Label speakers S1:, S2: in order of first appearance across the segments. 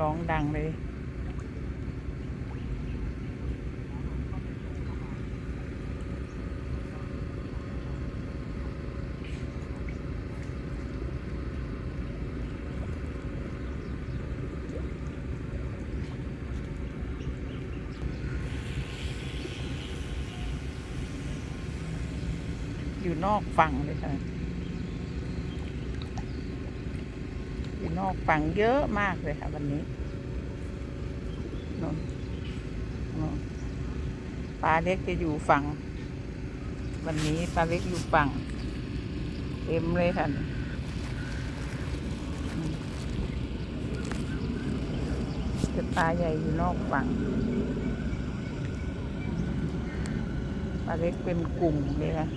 S1: ร้องดังเลย อยู่นอกฝั่งเลยค่ะ อยู่นอกฝั่งเยอะมากเลยค่ะ วันนี้นนนปลาเล็กจะอยู่ฝั่ง วันนี้ปลาเล็กอยู่ฝั่งเต็มเลยค่ะอืมแต่ปลาใหญ่อยู่นอกฝั่งปลาเล็กเป็นกลุ่มเลยค่ะ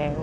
S1: แถว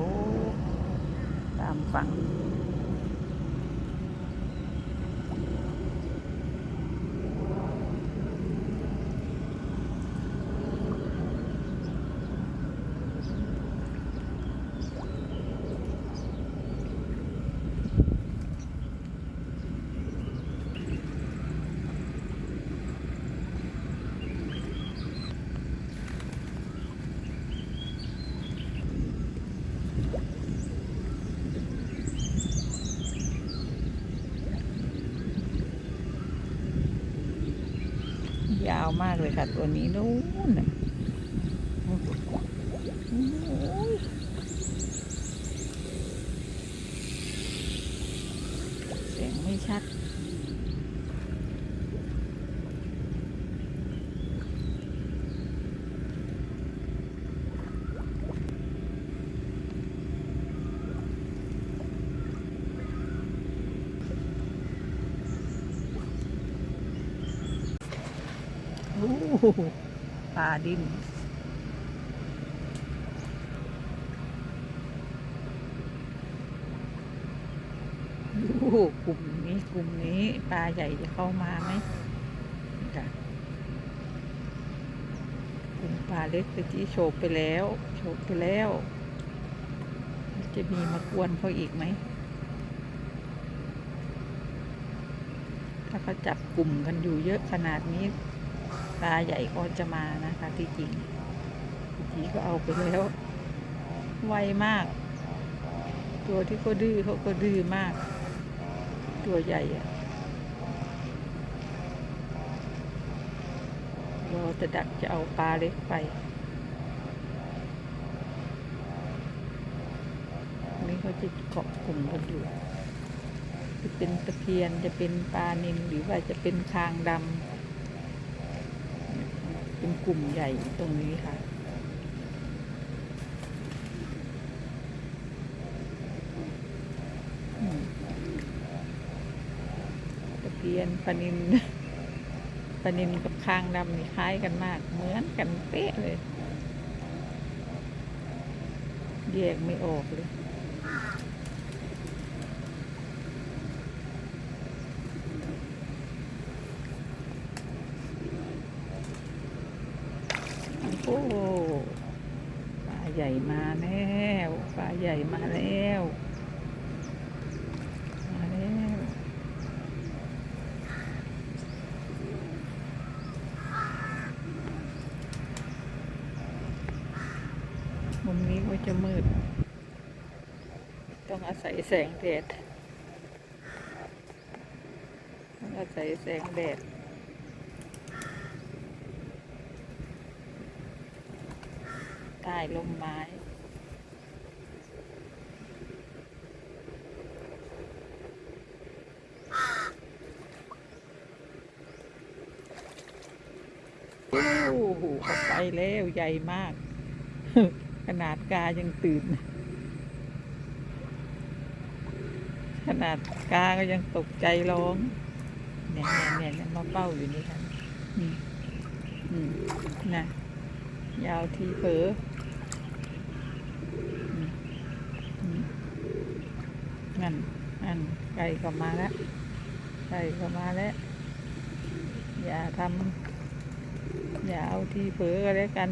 S1: ยาวมากเลยค่ะ ตัวนี้นู้นเสียงไม่ชัด ปลาดินโอ้โหกลุ่มนี้กลุ่มนี้ปลาใหญ่จะเข้ามาไหมค่ะกลุ่มปลาเล็กตะกี้โฉบไปแล้วโฉบไปแล้ว จะมีมากวนเขาอีกไหม ถ้าเขาจับกลุ่มกันอยู่เยอะขนาดนี้ ปลาใหญ่ก็จะมานะคะที่จริงทีก็เอาไปแล้ว ไวมาก ตัวที่เขาดื้อเขาก็ดื้อมาก ตัวใหญ่อะรอจะดักจะเอาปลาเล็กไปอันนี้เขาจะเกาะกลุ่มกันอยู่จะเป็นตะเพียนจะเป็นปลานิลหรือว่าจะเป็นคางดำ เป็นกลุ่มใหญ่ตรงนี้ค่ะ ตะเพียนปานินปานินกับคางดำนี่คล้ายกันมาก เหมือนกันเป๊ะเลย แยกไม่ออกเลย โอ้ปลาใหญ่มาแล้วปลา ใหญ่มาแล้ว มาแล้ว มุมนี้ก็จะมืด ต้องอาศัยแสงแดด ต้องอาศัยแสงแดดใต้ลมไม้ โอ้โหเขาไปแล้วใหญ่มาก ขนาดกายังตื่น ขนาดกาก็ยังตกใจร้องเนี่ยเนี่ยเนี่ยมาเป้าอยู่นี่ค่ะอืมอืมนะยาวทีเผลออืมอืมนั่นนั่นไก่ก็มาแล้วไก่ก็มาแล้ว อย่าทำ อย่าเอาที่เผลอก็แล้วกัน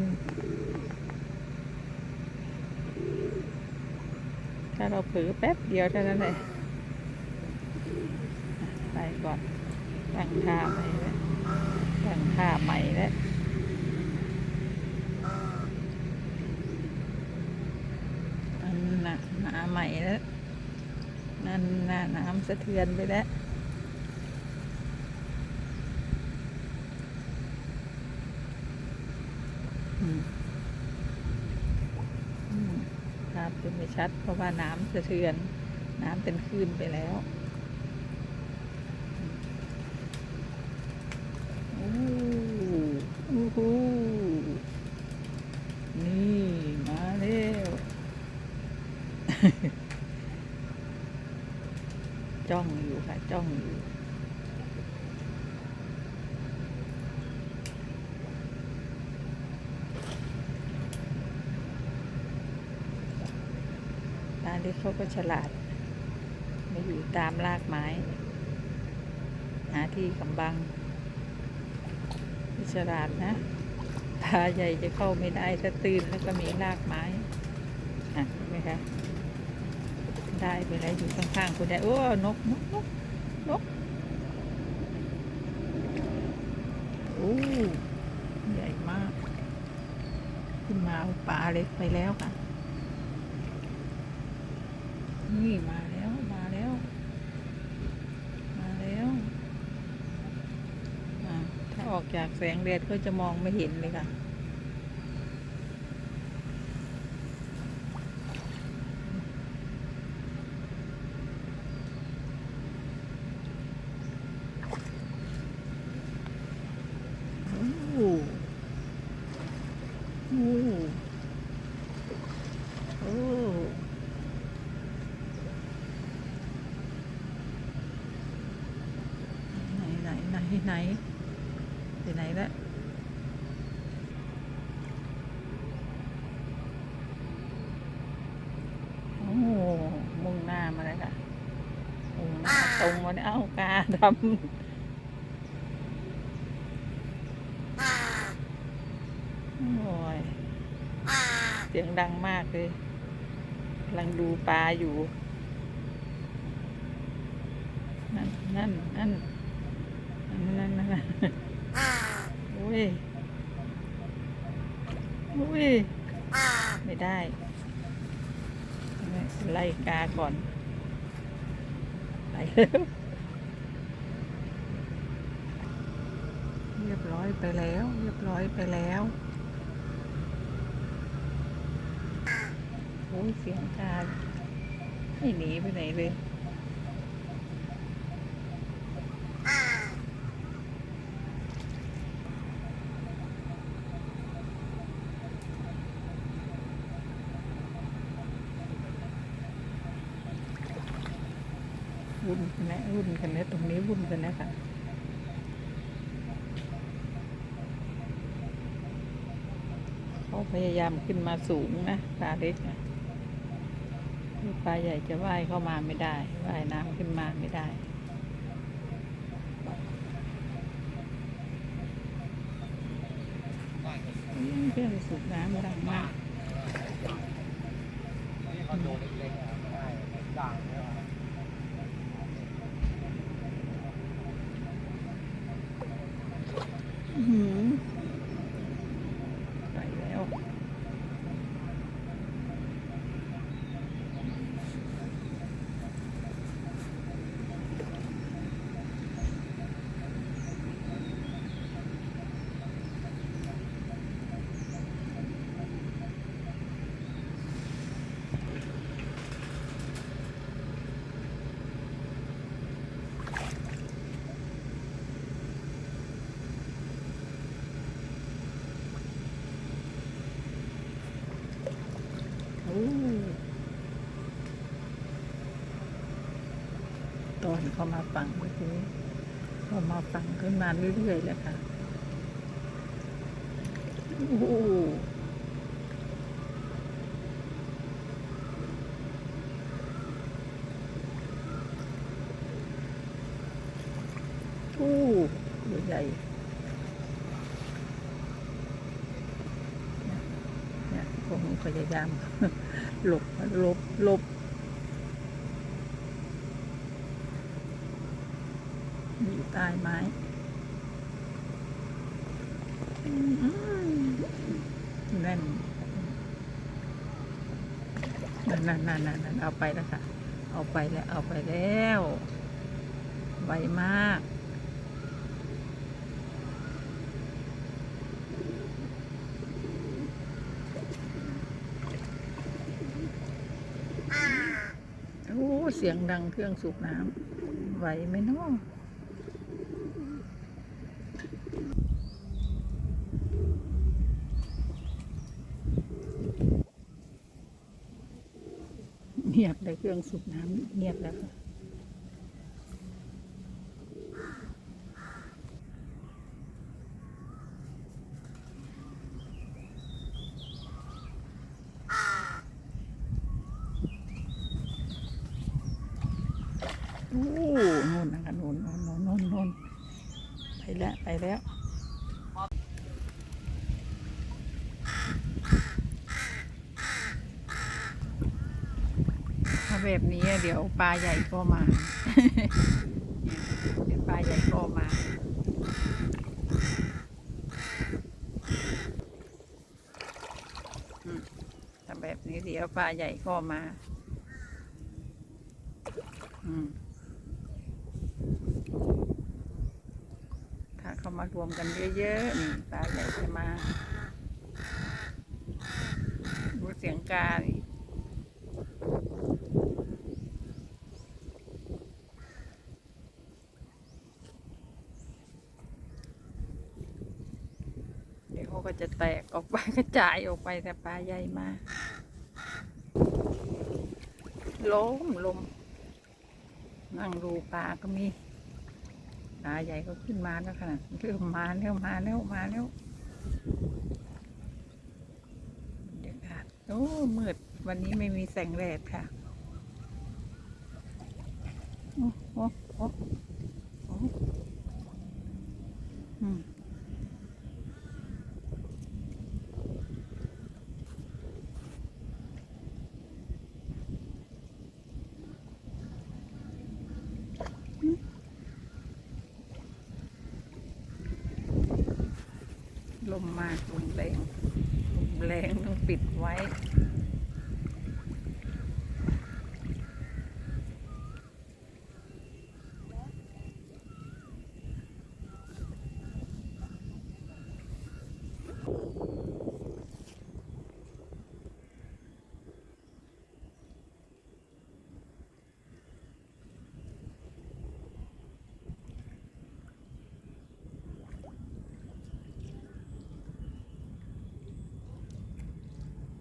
S1: ถ้าเราเผลอแป๊บเดียวเท่านั้นเลยไปก่อนตั้งท่าใหม่แล้วตั้งท่าใหม่แล้วอันน่ะหนาใหม่แล้วนั่นน่ะน้ำสะเทือนไปแล้ว อืมอืมภาพจะไม่ชัด เพราะว่าน้ำสะเทือน น้ำเป็นคลื่นไปแล้วโอ้โอ้โหนี่ มาแล้วจ้องอยู่ค่ะ จ้องอยู่ ป ลาเล็กเขาก็ฉลาดมาอยู่ตามรากไม้ หาที่กำบังฉลาดนะปลาใหญ่จะเข้าไม่ได้ถ้าตื่นแล้วก็มีรากไม้อะเห็นไหมคะได้ไปแล้วอยู่ข้างๆคุณได้โอ้นกนกนกนกโอ้ใหญ่มาก ขึ้นมาเอาปลาเล็กไปแล้วค่ะ นี่มาแล้วมาแล้ว มาแล้วถ้าออกจากแสงแดดก็จะมองไม่เห็นเลยค่ะ โอ้โหโอ้โหโอ้ไหนไหนไหนไหน นะโอ้โหมุ่งหน้ามาเลยค่ะมุ่งหน้าตรงมาเนี่ยเอ้ากาดำโอ้ยเสียงดังมากเลยกำลังดูปลาอยู่ นั่น นั่น นั่น นั่นนั่นนั่น อ้ยโอ้ย ไม่ได้ ไล่กาก่อน ไปแล้วเรียบร้อยไปแล้ว เรียบร้อยไปแล้วโอ้ยเสียงกาไม่หนีไปไหนเลย วุ่นกันนะวุ่นกันนะตรงนี้วุ่นกันนะคะเขาพยายามขึ้นมาสูงนะปลาเล็กนะปลาใหญ่จะว่ายเข้ามาไม่ได้ว่ายน้ำขึ้นมาไม่ได้เครื่องสูบน้ำดังมาก อื้อหือไปแล้ว โอ้ ตอนเขามาฟังเมื่อกี้เขามาฟังขึ้นมาเรื่อยๆแล้วค่ะโอ้โหโอ้ตัวใหญ่เนี่ยผมพยายามหลบหลบหลบ อยู่ใต้ไม้อืมนั่นนั่นนั่นนั่นนั่นนั่นเอาไปแล้วค่ะ เอาไปแล้วเอาไปแล้วไวมากโอ้เสียงดังเครื่องสูบน้ำไหวไหมเนาะเงียบเลยเครื่องสูบน้ำเงียบแล้วค่ะโอ้นู่นนะคะนู่นนู่นนู่นนู่นนู่นไปแล้ว ไปแล้ว แบบนี้เดี๋ยวปลาใหญ่ก็มา เดี๋ยวปลาใหญ่ก็มาอืมถ้าแบบนี้เดี๋ยวปลาใหญ่ก็มา ถ้าเขามารวมกันเยอะๆนี่ปลาใหญ่จะมาดูเสียงกานี่ เดี๋ยวเขาก็จะ แตกออกไปกระจายออกไปแต่ปลาใหญ่มากล้มลมนั่งดูปลาก็มีปลาใหญ่ก็ขึ้นมาแล้วขนาดเริ่มมาแล้วมาแล้วมาแล้วบรรยากาศโอ้มืดวันนี้ไม่มีแสงแดดค่ะโอ้โอ้โอ้โอ้อืม ลมมากลมแรงลมแรงต้องปิดไว้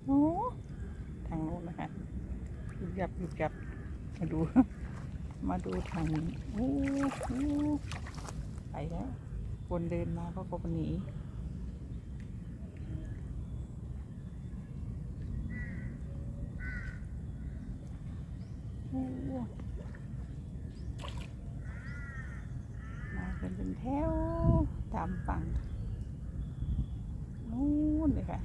S1: โอ้ทางโน้นนะคะ หยับยุบยับมาดู มาดูทางนี้โอ้โหไปแล้วคนเดินมาก็ก็หนีมากันเป็นแถวตามฝั่งนู้นเลยค่ะ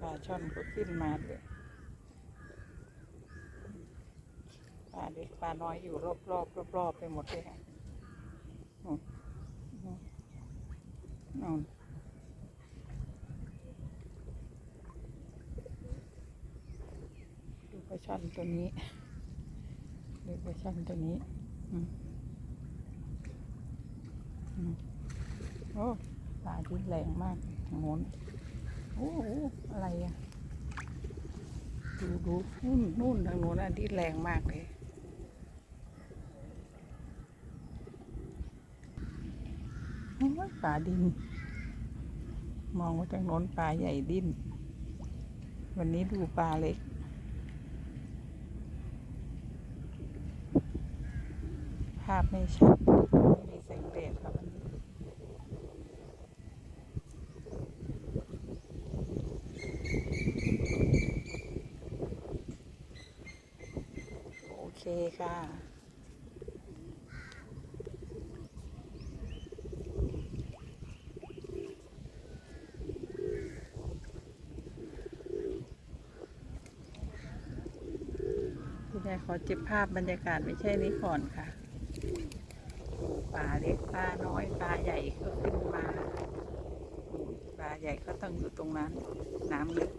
S1: ปลา ช่อนก็ขึ้นมาเลยปลาเด็กปลาน้อยอยู่รอบรอบรอบรอบๆไปหมดเลยค่ะนู่นนู่นดูปลาช่อนตัวนี้ดูปลาช่อนตัวนี้อืมอืมโอ้ปลาที่แรงมากทางโน้น โอ้โหอะไรอะดูดูนู่นนู่นทางโน้นอันที่แรงมากเลยปลาดิน มองว่าทางโน้นปลาใหญ่ดิ้นวันนี้ดูปลาเล็กภาพไม่ชัดไม่มีแสงแดดครับวันนี้ เคค่ะ คุณยายขอเก็บภาพบรรยากาศไม่ใช่นี้ก่อนค่ะป่าเล็กป่าน้อยป่าใหญ่ก็ขึ้นมาป่าใหญ่ก็ต้องอยู่ตรงนั้น น้ำลึก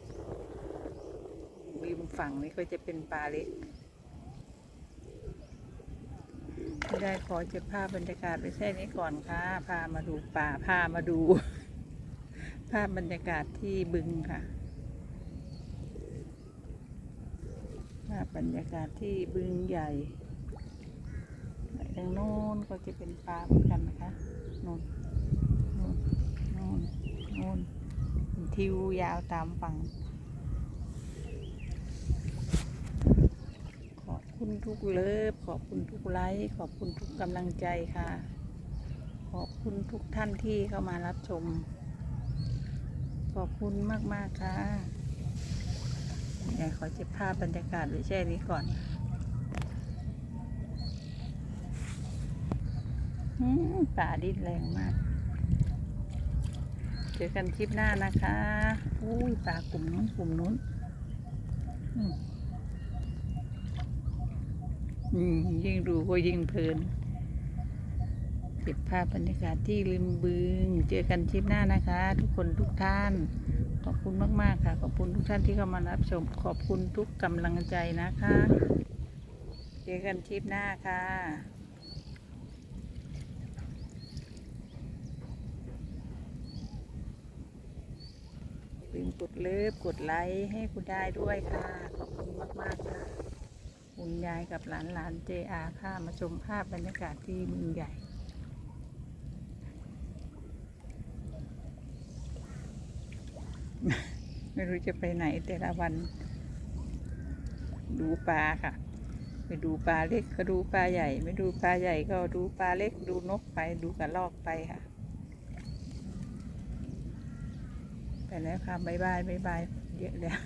S1: ริมฝั่งนี้ก็จะเป็นป่าเล็ก คุณยายขอเก็บภาพบรรยากาศไม่ใช่นี้ก่อนค่ะ พามาดูป่า พามาดู ภาพบรรยากาศที่บึงค่ะ ภาพบรรยากาศที่บึงใหญ่ทางโน้นก็จะเป็นป่าเหมือนกันนะคะโน้นโน้นโน้นโน้นทิวยาวตามฝั่ง ขอบ คุณทุกเลิฟขอบคุณทุกไลค์ขอบคุณทุกกำลังใจค่ะ ขอบคุณทุกท่านที่เข้ามารับชม ขอบคุณมาก ๆ ค่ะขอเก็บภาพบรรยากาศไว้แช่นี้ก่อนป่าดิ้นแรงมาก เจอกันคลิปหน้านะคะ อุ้ยป่ากลุ่มนู้นกลุ่มนู้นอืม ยิ่งดูก็ยิ่งเพลินเก็บภาพบรรยากาศที่ริมบึง เจอกันคลิปหน้านะคะ ทุกคนทุกท่าน ขอบคุณมาก ๆ ค่ะ ขอบคุณทุกท่านที่เข้ามารับชม ขอบคุณทุกกำลังใจนะคะ เจอกันคลิปหน้าค่ะอย่าลืมกดเลิฟกดไลค์ให้คุณได้ด้วยค่ะ ขอบคุณมาก ๆ ค่ะ คุณยายกับหลานหลานเจอาค่ะมาชมภาพบรรยากาศที่เมืองใหญ่ ไม่รู้จะไปไหนแต่ละวัน ดูปลาค่ะ ไปดูปลาเล็กก็ดูปลาใหญ่ ไม่ดูปลาใหญ่ก็ดูปลาเล็กดูนกไปดูกระรอกไปค่ะ ไปแล้วค่ะบ๊ายบายบ๊ายบายเยอะแล้ว